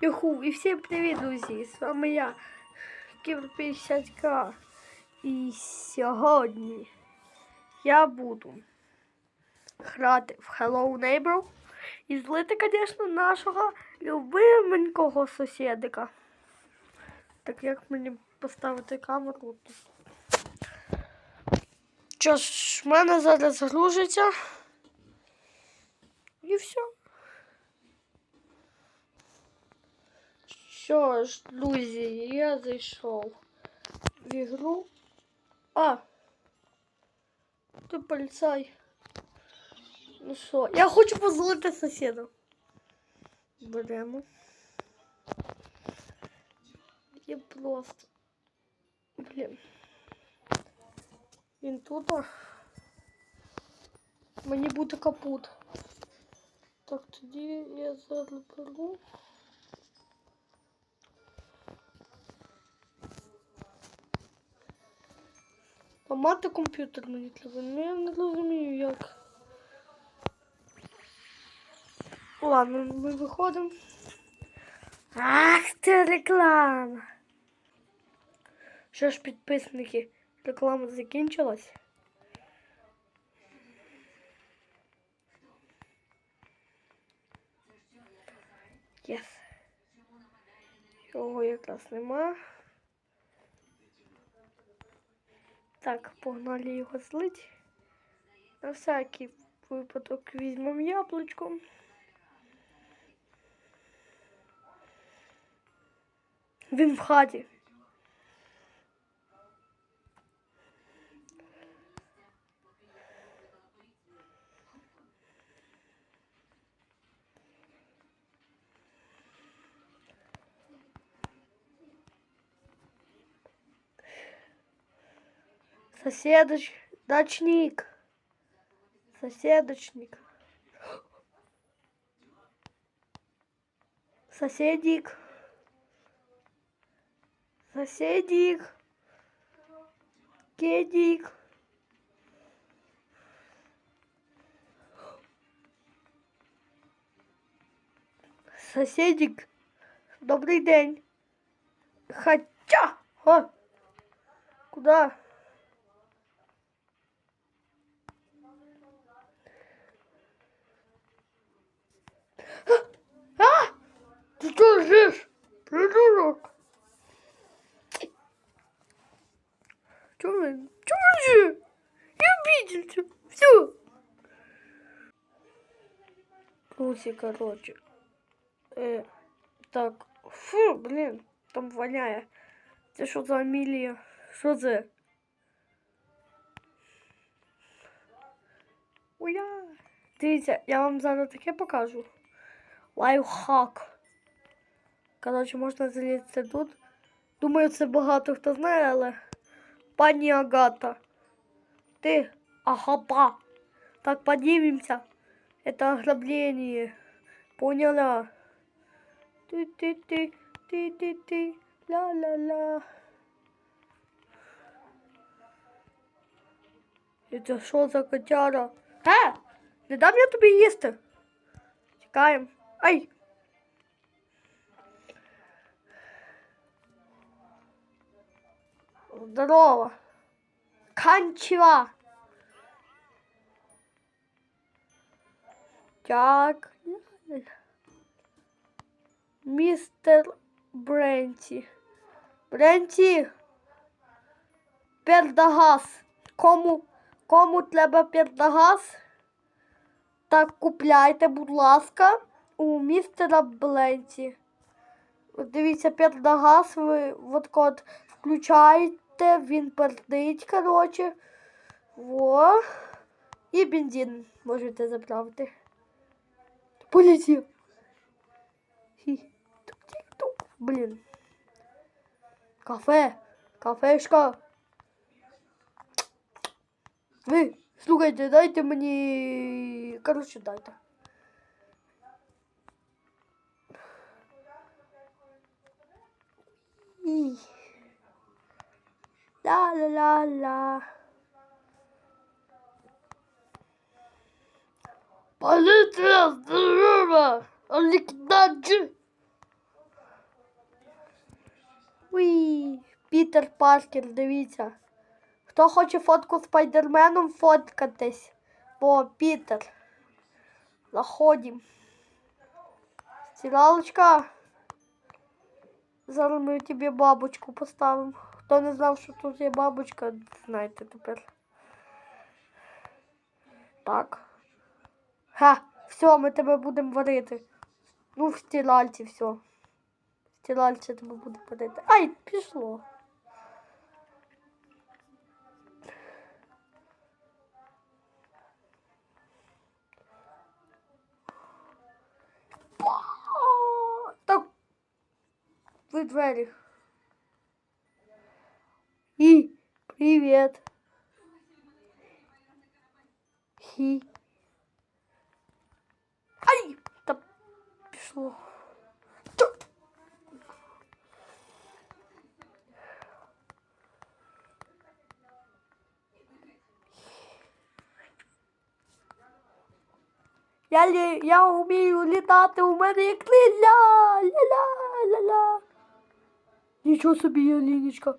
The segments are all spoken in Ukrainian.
Юху, і всім привіт, друзі! З вами я, Кібер 50К. І сьогодні я буду грати в Hello Neighbor і злити, звісно, нашого любименького сусідика. Так як мені поставити камеру тут? Що ж, в мене зараз гружиться. І все. Що ж, друзі, я зайшов в ігру. А! Ти поліцай. Ну що, я хочу позволити сусіду. Беремо. Я просто. Блін. Він тут. а. Мені буде капут. Так, тоді я зараз беру. Ламати комп'ютер мені треба. Ну я не розумію як. Ладно, ми виходимо. Ах ти реклама. Що ж, підписники, реклама закінчилась. Єс. Його якраз нема. Так, погнали його злить. На всякий випадок візьмемо яблучко. Він в хаті. Соседоч... Дачник. Соседочник. Соседик. Соседик. Кедик. Соседик. Добрый день. Хотя. О. Куда? Круси, короче. Э, так. Фу, блин. Там воняє. Це що за Амілія? Що це? Уя. Дивіться, я вам зараз таке покажу. Лайфхак. Коротше, можна залізти тут. Думаю, це багато хто знає, але пані Агата. Ти Агата. Так, поднимемся. Это ограбление. Поняла? Ты-ты-ты, ты-ты-ты, ла-ла-ла. Это що за котяра? Е! Не дам я тобі їсти. Тікаємо. Ай! Здорово. Канчева. Так. Містер Бренті. Бренті. Пердагаз. Кому, кому треба пердагаз? Так купляйте, будь ласка, у містера Бленті. Дивіться, пердагаз, ви от код включаєте, він пердить, коротше. Во. І бензин можете заправити. Тук-тік-тук. Блін. Кафе. Кафешка. Ви, слухайте, дайте мені. Коротше, дайте. І. Ла-ла-ла-ла. Поліція здорова! Олікнаджі! Уй, Пітер Паркер, дивіться. Хто хоче фотку з спайдерменом фоткатись? Бо Пітер. Заходим. Стиралочка. Зараз ми тобі бабочку поставимо. Хто не знав, що тут є бабочка, знаєте тепер. Так. Ха, все, ми тебе будемо варити. Ну, в стиральці все. В стиральці тебе буде варити. Ай, пішло. Так. Ви двері. І привіт. Хі. пішло. Та. Я, лі, я вмію літати, у мене є крилля. Ля-ля-ля-ля. Нічого собі, я Ліночка.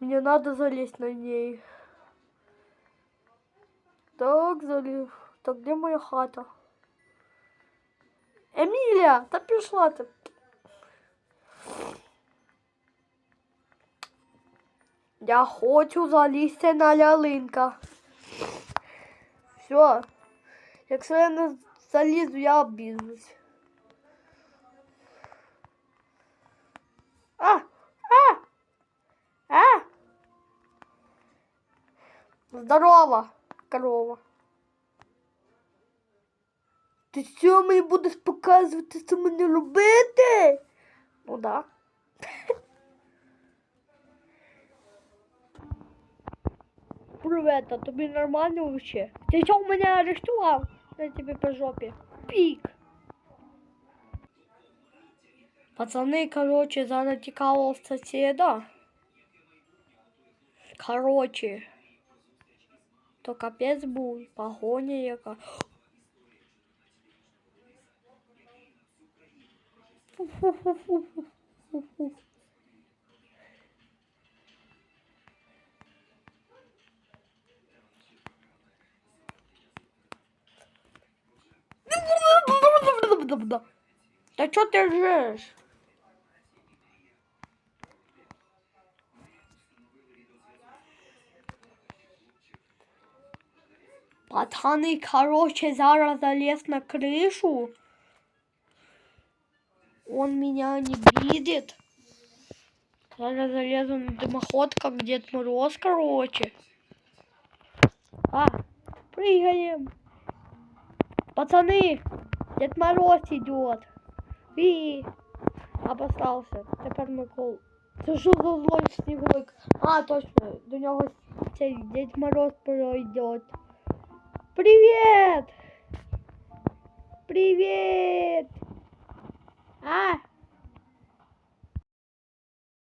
Мне надо залезть на ней. Так, залез. Так, где моя хата? Емілія, та пішла ти. Я хочу залізти на лялинка. Все. Якщо я не залізу, я обізнусь. А! А! А! Здорова, корова. Ти що мені будеш показувати, що мені робити? Ну да. Привет, а тобі нормально вообще? Ти чого мене арештував? На тебе по жопі. Пік. Пацани, короче, зараз тікало з сусіда. Короче. То капець був, погоня яка. Да чё ты ржешь? Пацаны, короче, зараз залез на крышу. Он меня не видит. Зараз залезу на дымоход, как Дед Мороз, короче. А, прыгаем. Пацаны, Дед Мороз идет. І обосрався. Тепер Микол. Це що за злой сніговик? А, точно, до нього цей Дед Мороз пройде. Привіт! Привіт! Ah!